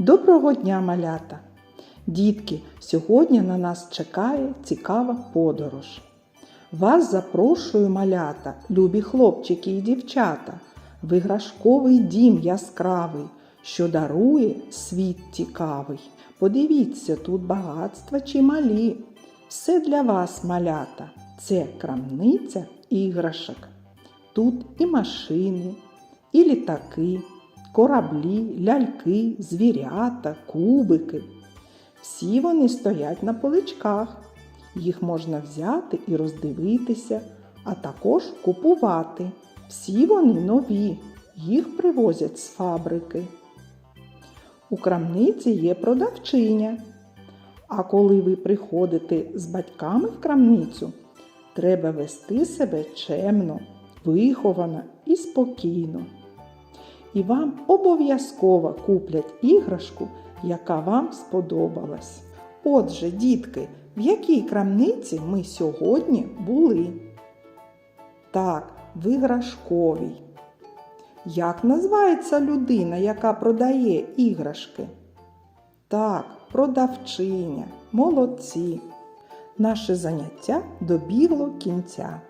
Доброго дня, малята! Дітки, сьогодні на нас чекає цікава подорож. Вас запрошую, малята, любі хлопчики і дівчата, в іграшковий дім яскравий, що дарує світ цікавий. Подивіться, тут багатства чималі. Все для вас, малята, це крамниця іграшок. Тут і машини, і літаки, кораблі, ляльки, звірята, кубики. Всі вони стоять на поличках. Їх можна взяти і роздивитися, а також купувати. Всі вони нові, їх привозять з фабрики. У крамниці є продавчиня. А коли ви приходите з батьками в крамницю, треба вести себе чемно, виховано і спокійно. І вам обов'язково куплять іграшку, яка вам сподобалась. Отже, дітки, в якій крамниці ми сьогодні були? Так, в іграшковій. Як називається людина, яка продає іграшки? Так, продавчиня. Молодці. Наше заняття добігло кінця.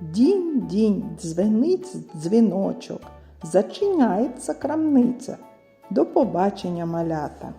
Дінь, дінь, дзвенить дзвіночок, зачиняється крамниця. До побачення, малята!